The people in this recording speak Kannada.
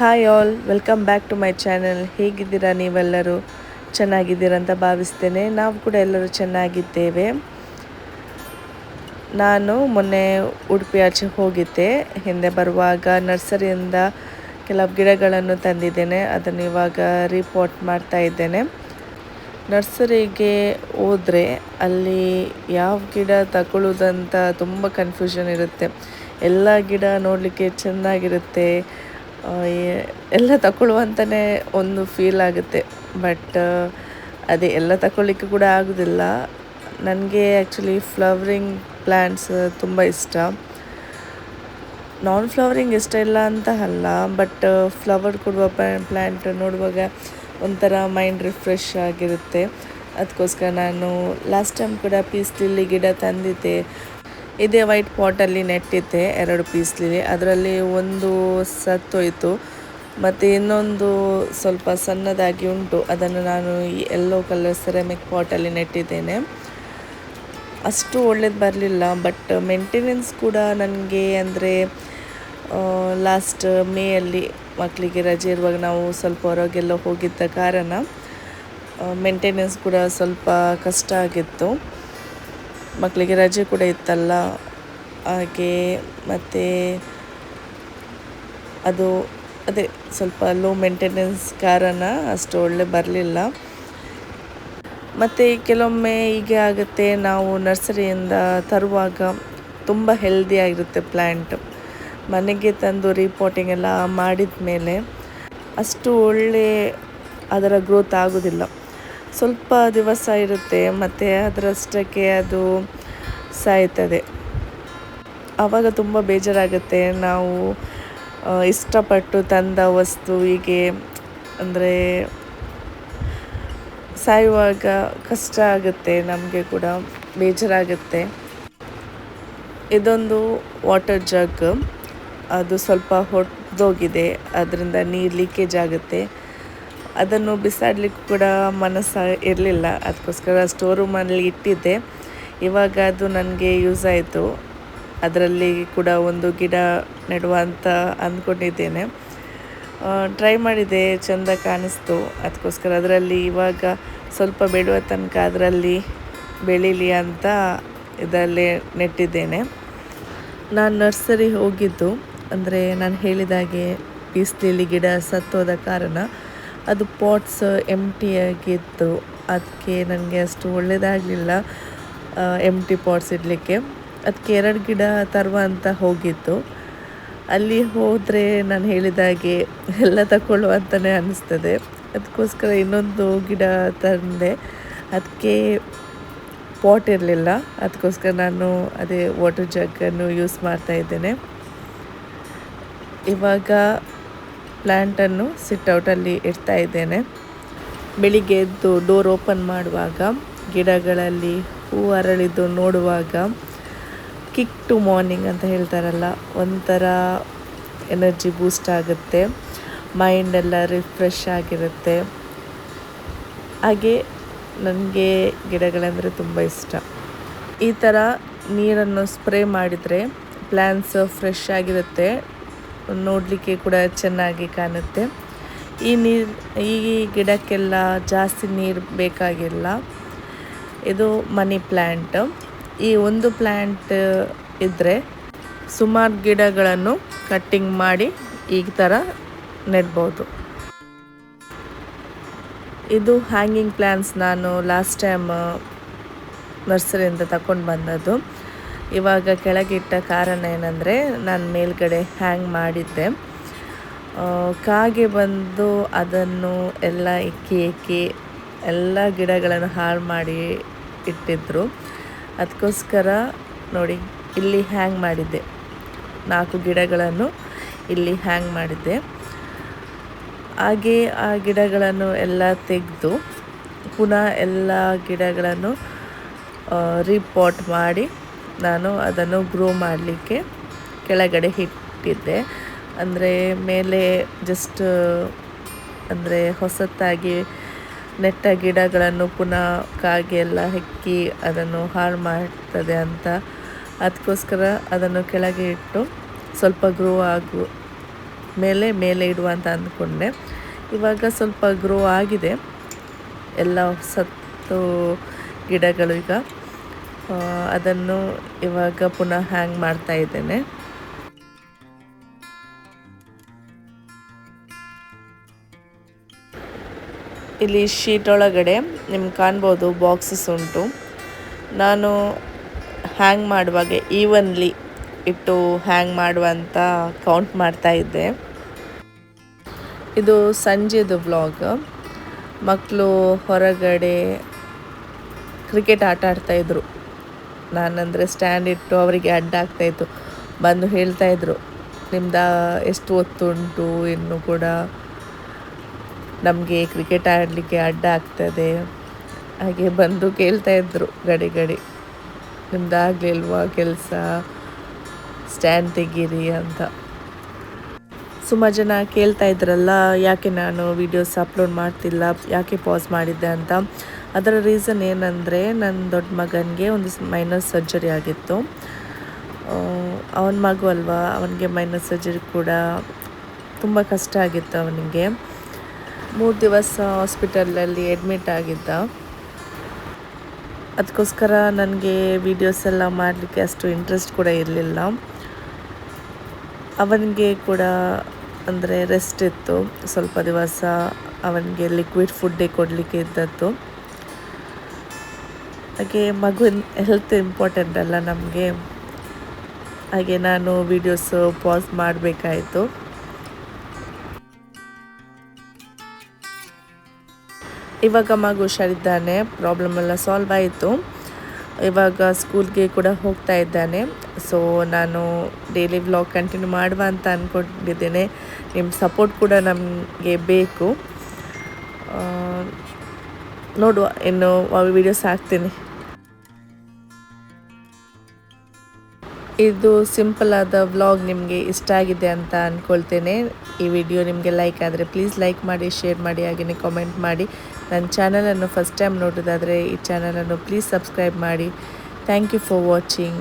Hi all welcome back to my channel ಹೇಗಿದ್ದೀರಾ ನೀವೆಲ್ಲರೂ? ಚೆನ್ನಾಗಿದ್ದೀರಾ ಅಂತ ಭಾವಿಸ್ತೇನೆ. ನಾವು ಕೂಡ ಎಲ್ಲರೂ ಚೆನ್ನಾಗಿದ್ದೇವೆ. ನಾನು ಮೊನ್ನೆ ಉಡುಪಿ ಆಚೆ ಹೋಗಿದ್ದೆ. ಹಿಂದೆ ಬರುವಾಗ ನರ್ಸರಿಯಿಂದ ಕೆಲವು ಗಿಡಗಳನ್ನು ತಂದಿದ್ದೇನೆ. ಅದನ್ನು ಇವಾಗ ರಿಪೋರ್ಟ್ ಮಾಡ್ತಾ ಇದ್ದೇನೆ. ನರ್ಸರಿಗೆ ಹೋದರೆ ಅಲ್ಲಿ ಯಾವ ಗಿಡ ತಗೊಳ್ಳೋದಂತ ತುಂಬ ಕನ್ಫ್ಯೂಷನ್ ಇರುತ್ತೆ. ಎಲ್ಲ ಗಿಡ ನೋಡಲಿಕ್ಕೆ ಚೆನ್ನಾಗಿರುತ್ತೆ. ಎಲ್ಲ ತಗೊಳ್ಳುವಂತಲೇ ಒಂದು ಫೀಲ್ ಆಗುತ್ತೆ. ಬಟ್ ಅದೇ ಎಲ್ಲ ತಗೊಳ್ಳಿಕ್ಕೆ ಕೂಡ ಆಗೋದಿಲ್ಲ. ನನಗೆ ಆ್ಯಕ್ಚುಲಿ ಫ್ಲವರಿಂಗ್ ಪ್ಲ್ಯಾಂಟ್ಸ್ ತುಂಬ ಇಷ್ಟ. ನಾನ್ ಫ್ಲವರಿಂಗ್ ಇಷ್ಟ ಇಲ್ಲ ಅಂತ ಅಲ್ಲ ಬಟ್ ಫ್ಲವರ್ ಕೊಡುವ ಪ್ಲ್ಯಾಂಟ್ ನೋಡುವಾಗ ಒಂಥರ ಮೈಂಡ್ ರಿಫ್ರೆಶ್ ಆಗಿರುತ್ತೆ. ಅದಕ್ಕೋಸ್ಕರ ನಾನು ಲಾಸ್ಟ್ ಟೈಮ್ ಕೂಡ ಪೀಸ್ ಲಿಲ್ಲಿ ಗಿಡ ತಂದಿದ್ದೆ. ಇದೇ ವೈಟ್ ಪಾಟಲ್ಲಿ ನೆಟ್ಟಿದ್ದೆ, ಎರಡು ಪೀಸ್ಲಿ ಲಿಲಿ ಅದರಲ್ಲಿ ಒಂದು ಸತ್ತೋಯಿತು. ಮತ್ತು ಇನ್ನೊಂದು ಸ್ವಲ್ಪ ಸಣ್ಣದಾಗಿ ಉಂಟು. ಅದನ್ನು ನಾನು ಈ ಎಲ್ಲೋ ಕಲರ್ ಸೆರಾಮಿಕ್ ಪಾಟಲ್ಲಿ ನೆಟ್ಟಿದ್ದೇನೆ. ಅಷ್ಟು ಒಳ್ಳೇದು ಬರಲಿಲ್ಲ ಬಟ್ ಮೇಂಟೆನೆನ್ಸ್ ಕೂಡ ನನಗೆ ಅಂದರೆ ಲಾಸ್ಟ್ ಮೇಯಲ್ಲಿ ಮಕ್ಕಳಿಗೆ ರಜೆ ಇರುವಾಗ ನಾವು ಸ್ವಲ್ಪ ಹೊರಗೆಲ್ಲ ಹೋಗಿದ್ದ ಕಾರಣ ಮೇಂಟೆನೆನ್ಸ್ ಕೂಡ ಸ್ವಲ್ಪ ಕಷ್ಟ ಆಗಿತ್ತು. ಮಕ್ಕಳಿಗೆ ರಜೆ ಕೂಡ ಇತ್ತಲ್ಲ. ಹಾಗೆ ಮತ್ತು ಅದು ಅದೇ ಸ್ವಲ್ಪ ಲೋ ಮೇಂಟೆನೆನ್ಸ್ ಕಾರಣ ಅಷ್ಟು ಒಳ್ಳೆ ಬರಲಿಲ್ಲ. ಮತ್ತು ಕೆಲವೊಮ್ಮೆ ಹೀಗೆ ಆಗುತ್ತೆ, ನಾವು ನರ್ಸರಿಯಿಂದ ತರುವಾಗ ತುಂಬ ಹೆಲ್ದಿ ಆಗಿರುತ್ತೆ ಪ್ಲ್ಯಾಂಟ್ ಮನೆಗೆ ತಂದು ರಿಪೋರ್ಟಿಂಗ್ ಎಲ್ಲ ಮಾಡಿದ ಮೇಲೆ ಅಷ್ಟು ಒಳ್ಳೆ ಅದರ ಗ್ರೋತ್ ಆಗೋದಿಲ್ಲ. ಸ್ವಲ್ಪ ದಿವಸ ಇರುತ್ತೆ, ಮತ್ತು ಅದರಷ್ಟಕ್ಕೆ ಅದು ಸಾಯ್ತದೆ. ಆವಾಗ ತುಂಬ ಬೇಜಾರಾಗುತ್ತೆ. ನಾವು ಇಷ್ಟಪಟ್ಟು ತಂದ ವಸ್ತು ಹೀಗೆ, ಅಂದರೆ ಸಾಯುವಾಗ ಕಷ್ಟ ಆಗುತ್ತೆ, ನಮಗೆ ಕೂಡ ಬೇಜಾರಾಗುತ್ತೆ. ಇದೊಂದು ವಾಟರ್ ಜಗ್. ಅದು ಸ್ವಲ್ಪ ಹೊಡೆದೋಗಿದೆ, ಅದರಿಂದ ನೀರು ಲೀಕೇಜ್ ಆಗುತ್ತೆ ಅದನ್ನು ಬಿಸಾಡಲಿಕ್ಕೂ ಕೂಡ ಮನಸ್ಸು ಇರಲಿಲ್ಲ. ಅದಕ್ಕೋಸ್ಕರ ಸ್ಟೋರ್ ರೂಮಲ್ಲಿ ಇಟ್ಟಿದ್ದೆ. ಇವಾಗ ಅದು ನನಗೆ ಯೂಸ್ ಆಯಿತು. ಅದರಲ್ಲಿ ಕೂಡ ಒಂದು ಗಿಡ ನೆಡುವ ಅಂತ ಅಂದ್ಕೊಂಡಿದ್ದೇನೆ. ಟ್ರೈ ಮಾಡಿದೆ, ಚೆಂದ ಕಾಣಿಸ್ತು. ಅದಕ್ಕೋಸ್ಕರ ಅದರಲ್ಲಿ ಇವಾಗ ಸ್ವಲ್ಪ ಬೆಳೆಯುವ ತನಕ ಅದರಲ್ಲಿ ಬೆಳೀಲಿ ಅಂತ ಇದರಲ್ಲಿ ನೆಟ್ಟಿದ್ದೇನೆ. ನಾನು ನರ್ಸರಿ ಹೋಗಿದ್ದು. ಅಂದರೆ ನಾನು ಹೇಳಿದಾಗೆ ಲಿಲಿ ಗಿಡ ಸತ್ತೋದ ಕಾರಣ ಅದು ಪಾಟ್ಸ್ ಎಂಟಿ ಆಗಿತ್ತು. ಅದಕ್ಕೆ ನನಗೆ ಅಷ್ಟು ಒಳ್ಳೆಯದಾಗಲಿಲ್ಲ ಎಂಟಿ ಪಾಟ್ಸ್ ಇಡಲಿಕ್ಕೆ. ಅದಕ್ಕೆ ಎರಡು ಗಿಡ ತರುವ ಅಂತ ಹೋಗಿತ್ತು ಅಲ್ಲಿ ಹೋದರೆ ನಾನು ಹೇಳಿದ ಹಾಗೆ ಎಲ್ಲ ತಗೊಳ್ಳುವ ಅಂತಲೇ ಅನ್ನಿಸ್ತದೆ ಅದಕ್ಕೋಸ್ಕರ ಇನ್ನೊಂದು ಗಿಡ ತಂದೆ. ಅದಕ್ಕೆ ಪಾಟ್ ಇರಲಿಲ್ಲ. ಅದಕ್ಕೋಸ್ಕರ ನಾನು ಅದೇ ವಾಟರ್ ಜಗ್ಗನ್ನು ಯೂಸ್ ಮಾಡ್ತಾ ಇದ್ದೇನೆ. ಇವಾಗ ಪ್ಲ್ಯಾಂಟನ್ನು ಸಿಟ್ಟೌಟಲ್ಲಿ ಇಡ್ತಾ ಇದ್ದೇನೆ. ಬೆಳಿಗ್ಗೆ ಎದ್ದು ಡೋರ್ ಓಪನ್ ಮಾಡುವಾಗ, ಗಿಡಗಳಲ್ಲಿ ಹೂ ಅರಳಿದ್ದು ನೋಡುವಾಗ, ಕಿಕ್ ಟು ಮಾರ್ನಿಂಗ್ ಅಂತ ಹೇಳ್ತಾರಲ್ಲ, ಒಂಥರ ಎನರ್ಜಿ ಬೂಸ್ಟ್ ಆಗುತ್ತೆ. ಮೈಂಡ್ ಎಲ್ಲ ರಿಫ್ರೆಶ್ ಆಗಿರುತ್ತೆ. ಹಾಗೆ ನನಗೆ ಗಿಡಗಳಂದರೆ ತುಂಬ ಇಷ್ಟ. ಈ ಥರ ನೀರನ್ನು ಸ್ಪ್ರೇ ಮಾಡಿದರೆ ಪ್ಲ್ಯಾಂಟ್ಸ್ ಫ್ರೆಶ್ ಆಗಿರುತ್ತೆ. ನೋಡಲಿಕ್ಕೆ ಕೂಡ ಚೆನ್ನಾಗಿ ಕಾಣುತ್ತೆ. ಈ ನೀರು, ಈ ಗಿಡಕ್ಕೆಲ್ಲ ಜಾಸ್ತಿ ನೀರು ಬೇಕಾಗಿಲ್ಲ. ಇದು ಮನಿ ಪ್ಲ್ಯಾಂಟ್ ಈ ಒಂದು ಪ್ಲ್ಯಾಂಟ್ ಇದ್ದರೆ ಸುಮಾರು ಗಿಡಗಳನ್ನು ಕಟ್ಟಿಂಗ್ ಮಾಡಿ ಈ ಥರ ನೆಡ್ಬೋದು. ಇದು ಹ್ಯಾಂಗಿಂಗ್ ಪ್ಲ್ಯಾಂಟ್ಸ್ ನಾನು ಲಾಸ್ಟ್ ಟೈಮ್ ನರ್ಸರಿಯಿಂದ ತಗೊಂಡು ಬಂದದ್ದು. ಇವಾಗ ಕೆಳಗಿಟ್ಟ ಕಾರಣ ಏನಂದರೆ ನಾನು ಮೇಲ್ಗಡೆ ಹ್ಯಾಂಗ್ ಮಾಡಿದ್ದೆ. ಕಾಗೆ ಬಂದು ಅದನ್ನು ಎಲ್ಲ ಇಕ್ಕಿ ಇಕ್ಕಿ ಎಲ್ಲ ಗಿಡಗಳನ್ನು ಹಾಳು ಮಾಡಿ ಇಟ್ಟಿದ್ದರು ಅದಕ್ಕೋಸ್ಕರ ನೋಡಿ ಇಲ್ಲಿ ಹ್ಯಾಂಗ್ ಮಾಡಿದ್ದೆ. ನಾಲ್ಕು ಗಿಡಗಳನ್ನು ಇಲ್ಲಿ ಹ್ಯಾಂಗ್ ಮಾಡಿದ್ದೆ. ಹಾಗೆ ಆ ಗಿಡಗಳನ್ನು ಎಲ್ಲ ತೆಗೆದು ಪುನಃ ಎಲ್ಲ ಗಿಡಗಳನ್ನು ರಿಪೋರ್ಟ್ ಮಾಡಿ ನಾನು ಅದನ್ನು ಗ್ರೋ ಮಾಡಲಿಕ್ಕೆ ಕೆಳಗಡೆ ಇಟ್ಟಿದ್ದೆ. ಅಂದರೆ ಮೇಲೆ ಜಸ್ಟ್ ಅಂದರೆ ಹೊಸತಾಗಿ ನೆಟ್ಟ ಗಿಡಗಳನ್ನು ಪುನಃ ಕಾಗೆ ಎಲ್ಲ ಹೆಕ್ಕಿ ಅದನ್ನು ಹಾಳು ಮಾಡ್ತದೆ ಅಂತ ಅದಕ್ಕೋಸ್ಕರ ಅದನ್ನು ಕೆಳಗೆ ಇಟ್ಟು ಸ್ವಲ್ಪ ಗ್ರೋ ಆಗು, ಮೇಲೆ ಮೇಲೆ ಇಡುವ ಅಂತ ಅಂದ್ಕೊಂಡೆ. ಇವಾಗ ಸ್ವಲ್ಪ ಗ್ರೋ ಆಗಿದೆ. ಎಲ್ಲ ಸತ್ತು ಗಿಡಗಳು ಈಗ ಅದನ್ನು ಇವಾಗ ಪುನಃ ಹ್ಯಾಂಗ್ ಮಾಡ್ತಾ ಇದ್ದೇನೆ. ಇಲ್ಲಿ ಶೀಟ್ ಒಳಗಡೆ ನಿಮ್ಗೆ ಕಾಣ್ಬೋದು ಬಾಕ್ಸಸ್ ಉಂಟು. ನಾನು ಹ್ಯಾಂಗ್ ಮಾಡುವಾಗ ಈವನ್ಲಿ ಇಟ್ಟು ಹ್ಯಾಂಗ್ ಮಾಡುವಂತ ಕೌಂಟ್ ಮಾಡ್ತಾ ಇದ್ದೆ. ಇದು ಸಂಜೆದು ವ್ಲಾಗ್ ಮಕ್ಕಳು ಹೊರಗಡೆ ಕ್ರಿಕೆಟ್ ಆಟ ಆಡ್ತಾಯಿದ್ರು ನಾನಂದರೆ ಸ್ಟ್ಯಾಂಡ್ ಇಟ್ಟು ಅವರಿಗೆ ಅಡ್ಡ ಆಗ್ತಾಯಿತ್ತು ಬಂದು ಹೇಳ್ತಾಯಿದ್ರು ನಿಮ್ದು ಎಷ್ಟು ಹೊತ್ತುಂಟು ಇನ್ನು ಕೂಡ ನಮಗೆ ಕ್ರಿಕೆಟ್ ಆಡಲಿಕ್ಕೆ ಅಡ್ಡ ಆಗ್ತದೆ. ಹಾಗೆ ಬಂದು ಕೇಳ್ತಾಯಿದ್ರು ಗಡಿ ಗಡಿ ನಿಮ್ದು ಕೆಲಸ? ಸ್ಟ್ಯಾಂಡ್ ತೆಗೀರಿ ಅಂತ. ಸುಮಾರು ಜನ ಕೇಳ್ತಾ ಇದ್ರಲ್ಲ, ಯಾಕೆ ನಾನು ವಿಡಿಯೋಸ್ ಅಪ್ಲೋಡ್ ಮಾಡ್ತಿಲ್ಲ? ಯಾಕೆ ಪಾಸ್ ಮಾಡಿದ್ದೆ ಅಂತ? ಅದರ ರೀಸನ್ ಏನಂದರೆ ನನ್ನ ದೊಡ್ಡ ಮಗನಿಗೆ ಒಂದು ಮೈನಸ್ ಸರ್ಜರಿ ಆಗಿತ್ತು. ಅವನ ಮಗು ಅಲ್ವಾ? ಅವನಿಗೆ ಮೈನಸ್ ಸರ್ಜರಿ ಕೂಡ ತುಂಬ ಕಷ್ಟ ಆಗಿತ್ತು ಅವನಿಗೆ. ಮೂರು ದಿವಸ ಹಾಸ್ಪಿಟಲಲ್ಲಿ ಅಡ್ಮಿಟ್ ಆಗಿದ್ದ. ಅದಕ್ಕೋಸ್ಕರ ನನಗೆ ವೀಡಿಯೋಸ್ ಎಲ್ಲ ಮಾಡಲಿಕ್ಕೆ ಅಷ್ಟು ಇಂಟ್ರೆಸ್ಟ್ ಕೂಡ ಇರಲಿಲ್ಲ. ಅವನಿಗೆ ಕೂಡ ಅಂದರೆ ರೆಸ್ಟ್ ಇತ್ತು. ಸ್ವಲ್ಪ ದಿವಸ ಅವನಿಗೆ ಲಿಕ್ವಿಡ್ ಫುಡ್ಡೇ ಕೊಡಲಿಕ್ಕೆ ಇದ್ದದ್ದು. ಹಾಗೆ ಮಗುವಿನ ಹೆಲ್ತ್ ಇಂಪಾರ್ಟೆಂಟ್ ಅಲ್ಲ ನಮಗೆ. ಹಾಗೆ ನಾನು ವೀಡಿಯೋಸ್ ಪಾಸ್ ಮಾಡಬೇಕಾಯಿತು. ಇವಾಗ ಮಗು ಹುಷಾರಿದ್ದಾನೆ ಪ್ರಾಬ್ಲಮ್ ಎಲ್ಲ ಸಾಲ್ವ್ ಆಯಿತು. ಇವಾಗ ಸ್ಕೂಲ್ಗೆ ಕೂಡ ಹೋಗ್ತಾ ಇದ್ದಾನೆ. ಸೊ ನಾನು ಡೈಲಿ ವ್ಲಾಗ್ ಕಂಟಿನ್ಯೂ ಮಾಡುವ ಅಂತ ಅಂದ್ಕೊಂಡಿದ್ದೇನೆ ನಿಮ್ಮ ಸಪೋರ್ಟ್ ಕೂಡ ನಮಗೆ ಬೇಕು. ನೋಡುವ, ಇನ್ನು ವಿಡಿಯೋಸ್ ಹಾಕ್ತೀನಿ. ಇದು ಸಿಂಪಲ್ ಆದ ವ್ಲಾಗ್ ನಿಮಗೆ ಇಷ್ಟ ಆಗಿದೆ ಅಂತ ಅಂದ್ಕೊಳ್ತೇನೆ ಈ ವಿಡಿಯೋ ನಿಮಗೆ ಲೈಕ್ ಆದರೆ ಪ್ಲೀಸ್ ಲೈಕ್ ಮಾಡಿ ಶೇರ್ ಮಾಡಿ ಹಾಗೆಯೇ ಕಾಮೆಂಟ್ ಮಾಡಿ. ನನ್ನ ಚಾನಲನ್ನು ಫಸ್ಟ್ ಟೈಮ್ ನೋಡೋದಾದರೆ ಈ ಚಾನಲನ್ನು ಪ್ಲೀಸ್ ಸಬ್ಸ್ಕ್ರೈಬ್ ಮಾಡಿ. Thank you for watching